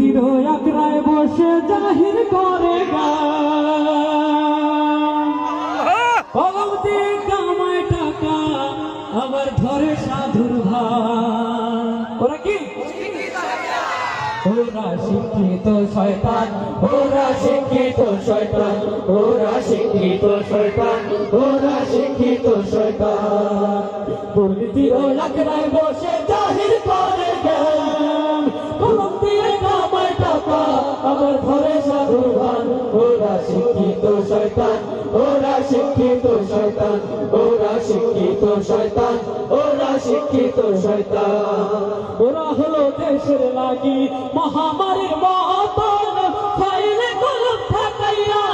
দুর্নীতির আগ্রায় বসে জাহির করে কলম কামায় টাকা, আবার ধরে সাধুর ওরা শিক্ষিত শয়তান, ওরা শিক্ষিত শয়তান, ওরা শিক্ষিত শয়তান, ওরা শিক্ষিত শয়তান। আগ্রায় বসে জাহির শিক্ষিত শয়তান ওরা শিক্ষিত শয়তান ওরা শিক্ষিত শয়তান ওরা শিক্ষিত শয়তান। ওরা হলো দেশের লাগি মহামারীর মতন ফাইলে কলম থাকাইয়া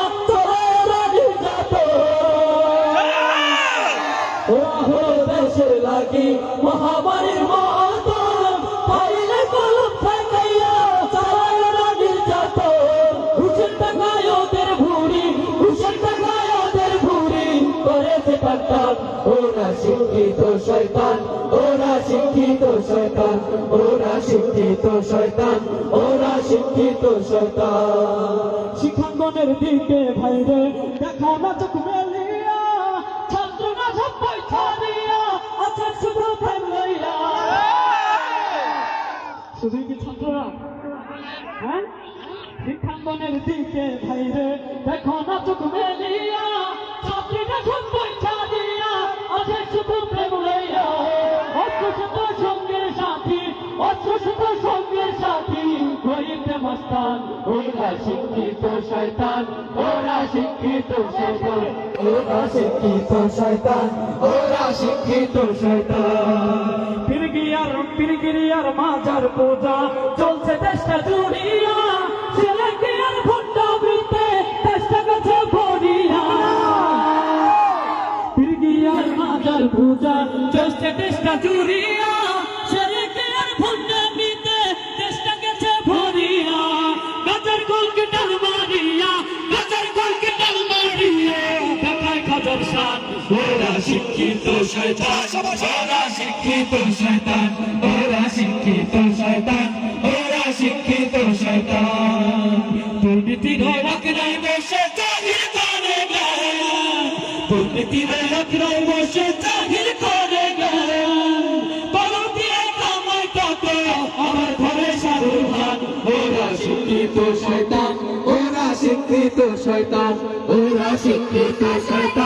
ওরা হলো দেশের লাগি মহামারীর পাল্টান ওরা শিক্ষিত শয়তান ওরা শিক্ষিত শয়তান ওরা শিক্ষিত শয়তান ওরা শিক্ষিত শয়তান। শিক্ষাঙ্গনের দিকে ভাইরে, দেখা না চোখ মেলিয়া ছাত্র না সব পয়সা দিয়া আছে প্রেম লইয়া। শুধু কি ছাত্ররা? হ্যাঁ? শিক্ষাঙ্গনের দিকে ভাইরে, দেখো না চোখ মেলিয়া মস্তান, ওরা শিক্ষিত শয়তান, ওরা শিক্ষিত শয়তান, ওরা শিক্ষিত শয়তান, ওরা শিক্ষিত শয়তান। পিরগিয়ার পিরগিরিয়ার মাজার পূজা, চলছে দেশটা জুড়িয়া আর ভুট্টা বৃত্তে দেশটা কাছে ভরিয়া পিরগিয়ার মাজার পূজা, চলছে দেশটা জুড়িয়া দেখায় ওরা শিক্ষিত শয়তান, ওরা শিক্ষিত শয়তান, ওরা শিক্ষিত শয়তান, ওরা শিক্ষিত শয়তান। দুর্নীতি আগ্রায় বসে, জাহির করে দুর্নীতি আগ্রায় বসে, জাহির করে আমার ঘরে সারুর ভান। ওরা শিক্ষিত শয়তান, ওরা শিক্ষিত শয়তান, ওরা শিক্ষিত শয়তান।